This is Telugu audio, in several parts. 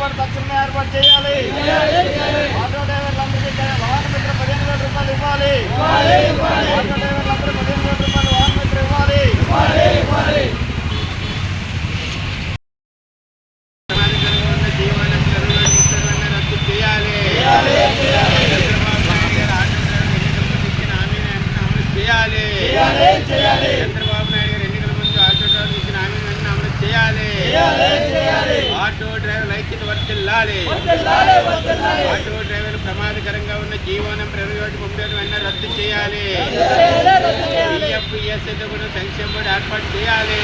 ఏర్పాటు తక్షణమే ఏర్పాటు చేయాలి. ఆటో డ్రైవర్లందరికీ వాహన మిత్ర పదిహేను వేల రూపాయలు ఇవ్వాలి. ఆటో డ్రైవర్లందరూ పదిహేను వేల రూపాయలు వాహన మిత్ర ఇవ్వాలి. రద్దు చేయాలి. చంద్రబాబు నాయుడు గారు ఎన్నికల ముందు ఆటో డ్రైవర్లు ఇచ్చిన హామీని వెంటనే అమలు చేయాలి. ఆటో డ్రైవర్ల ఐక్యత వర్తిల్లాలి. ఆటో డ్రైవర్లు ప్రమాదకరంగా ఉన్న జీవో నెంబర్ ఇరవై ఒకటి ముప్పై రద్దు చేయాలి కూడా సంక్షేమ బోర్డు ఏర్పాటు చేయాలి.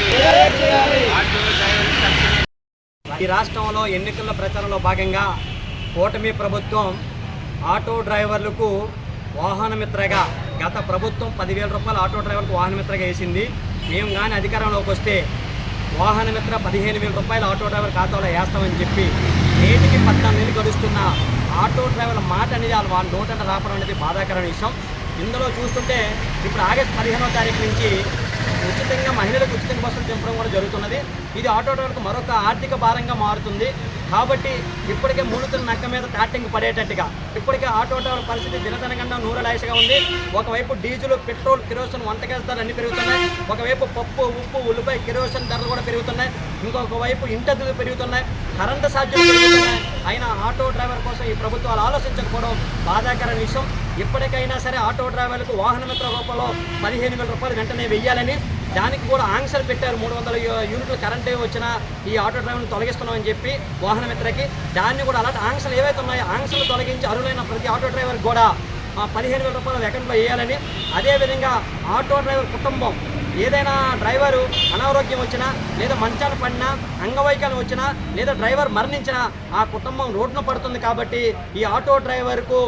ఆటో తక్షణమే ఈ రాష్ట్రంలో ఎన్నికల ప్రచారంలో భాగంగా కూటమి ప్రభుత్వం ఆటో డ్రైవర్లకు వాహనమిత్రగా గత ప్రభుత్వం పదివేల రూపాయలు ఆటో డ్రైవర్లకు వాహనమిత్రగా వేసింది. మేము కానీ అధికారంలోకి వస్తే వాహనమిత్ర పదిహేను వేల రూపాయలు ఆటో డ్రైవర్ ఖాతాలో వేస్తామని చెప్పి నేటికి పద్నాలుగు నెలలు గడుస్తున్న ఆటో డ్రైవర్ల మాట అనేది వాళ్ళు వాళ్ళ నోటంట రాపడం అనేది బాధాకరమైన విషయం. ఇందులో చూస్తుంటే ఇప్పుడు ఆగస్టు పదిహేనో తారీఖు నుంచి ఉచితంగా మహిళలకు ఉచితంగా బస్సులు దింపడం కూడా జరుగుతున్నది. ఇది ఆటో డ్రైవర్లకు మరొక ఆర్థిక భారంగా మారుతుంది. కాబట్టి ఇప్పటికే మునుతున్న నక్క మీద తాటింగ్ పడేటట్టుగా ఇప్పటికే ఆటో డ్రైవర్ పరిస్థితి దినదినగంగా నూరలాయసగా ఉంది. ఒకవైపు డీజిల్ పెట్రోల్ కిరోసిన్ వంట ధరలు అన్ని పెరుగుతున్నాయి. ఒకవైపు పప్పు ఉప్పు ఉల్లిపాయ కిరోసిన్ ధరలు కూడా పెరుగుతున్నాయి. ఇంకొక వైపు ఇంటద్దులు పెరుగుతున్నాయి. కరెంటు సాధ్యం పెరుగుతున్నాయి. అయినా ఆటో డ్రైవర్ కోసం ఈ ప్రభుత్వాలు ఆలోచించకపోవడం బాధాకరమైన విషయం. ఇప్పటికైనా సరే ఆటో డ్రైవర్లకు వాహనమిత్ర రూపంలో పదిహేను వేల రూపాయలు వెంటనే వెయ్యాలని దానికి కూడా ఆంక్షలు పెట్టారు మూడు వందల యూనిట్లు కరెంట్ వచ్చిన ఈ ఆటో డ్రైవర్ని తొలగిస్తున్నామని చెప్పి వాహన మిత్రకి. దాన్ని కూడా అలాంటి ఆంక్షలు ఏవైతే ఉన్నాయో ఆంక్షలు తొలగించి అరువులైన ప్రతి ఆటో డ్రైవర్ కూడా పదిహేను వేల రూపాయలు అకౌంట్లో వేయాలని అదేవిధంగా ఆటో డ్రైవర్ కుటుంబం ఏదైనా డ్రైవరు అనారోగ్యం వచ్చినా లేదా మంచాన పడినా అంగవైకల్యం వచ్చినా లేదా డ్రైవర్ మరణించినా ఆ కుటుంబం రోడ్డున పడుతుంది కాబట్టి ఈ ఆటో డ్రైవర్కు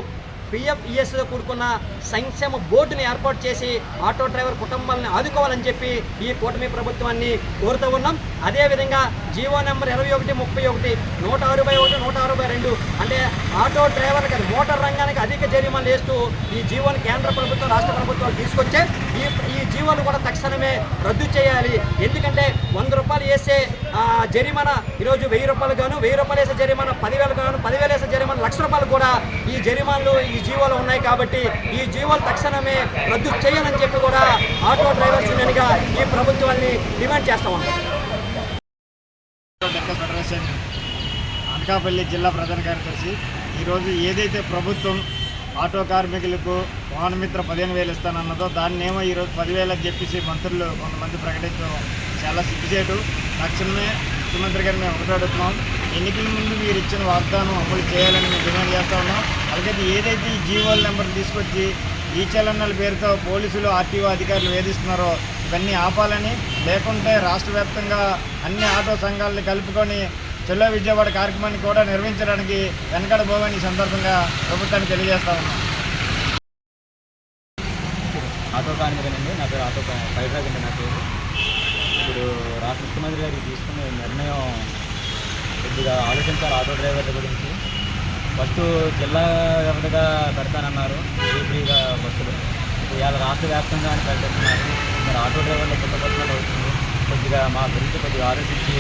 పిఎఫ్ ఈఎస్తో కూడుకున్న సంక్షేమ బోర్డుని ఏర్పాటు చేసి ఆటో డ్రైవర్ కుటుంబాలను ఆదుకోవాలని చెప్పి ఈ కూటమి ప్రభుత్వాన్ని కోరుతూ ఉన్నాం. అదేవిధంగా జీవో నెంబర్ ఇరవై ఒకటి ముప్పై ఒకటి నూట అరవై ఒకటి నూట అరవై రెండు అంటే ఆటో డ్రైవర్లకు మోటార్ రంగానికి అధిక జరిమానాలు వేస్తూ ఈ జీవోని కేంద్ర ప్రభుత్వం రాష్ట్ర ప్రభుత్వాలు తీసుకొచ్చే ఈ ఈ జీవోను కూడా తక్షణమే రద్దు చేయాలి. ఎందుకంటే వంద రూపాయలు వేసే జరిమానా ఈరోజు వెయ్యి రూపాయలు గాను వెయ్యి రూపాయలు వేసే జరిమానా పదివేలు గాను పదివేలు వేసే సందర్భాలు కూడా ఈ జరిమానాలు ఈ జీవోలు ఉన్నాయి కాబట్టి ఈ జీవోలు తక్షణమే రద్దు చేయాలని చెప్పి కూడా ఆటో డ్రైవర్స్ యూనియన్గా ఈ ప్రభుత్వాన్ని డిమాండ్ చేస్తా ఉన్నాం అనకాపల్లి జిల్లా ప్రధాన కార్యదర్శి ఈరోజు ఏదైతే ప్రభుత్వం ఆటో కార్మికులకు వాహనమిత్ర పదిహేను వేలు ఇస్తానన్నదో దాన్నేమో ఈరోజు పదివేలు అని చెప్పేసి మంత్రులు కొంతమంది ప్రకటించడం చాలా సిగ్గుచేటు. తక్షణమే ముఖ్యమంత్రి గారిని మేము ఎన్నికల ముందు మీరు ఇచ్చిన వాగ్దానం అమలు చేయాలని మేము డిమాండ్ చేస్తూ ఉన్నాం. అలాగే ఏదైతే ఈ జీవోల నెంబర్ తీసుకొచ్చి ఈ చలనల పేరుతో పోలీసులు ఆర్టీఓ అధికారులు వేధిస్తున్నారో ఇవన్నీ ఆపాలని లేకుంటే రాష్ట్ర వ్యాప్తంగా అన్ని ఆటో సంఘాలను కలుపుకొని చెల్లో విజయవాడ కార్యక్రమాన్ని కూడా నిర్వహించడానికి వెనకడబోమని ఈ సందర్భంగా ప్రభుత్వానికి తెలియజేస్తా ఉన్నాం. ఆటో కార్మికులండి నా పేరు ఆటో పైరాగ్ అండి. నా పేరు. ఇప్పుడు రాష్ట్ర ముఖ్యమంత్రి గారికి తీసుకునే నిర్ణయం కొద్దిగా ఆలోచించాలి ఆటో డ్రైవర్ల గురించి? ఫస్ట్ జిల్లా వ్యవధిగా పెడతానన్నారు ఫ్రీ ఫ్రీగా బస్సులు. ఇవాళ రాష్ట్ర వ్యాప్తంగా అని ప్రకటిస్తున్నారు మరి ఆటో డ్రైవర్లు పుట్టబడినట్టు అవుతుంది. కొద్దిగా మా గురించి కొద్దిగా ఆలోచించి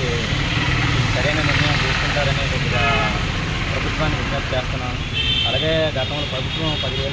సరైన నిర్ణయం తీసుకుంటారని కొద్దిగా ప్రభుత్వాన్ని విజ్ఞప్తి చేస్తున్నాను. అలాగే గతంలో ప్రభుత్వం పదివేలు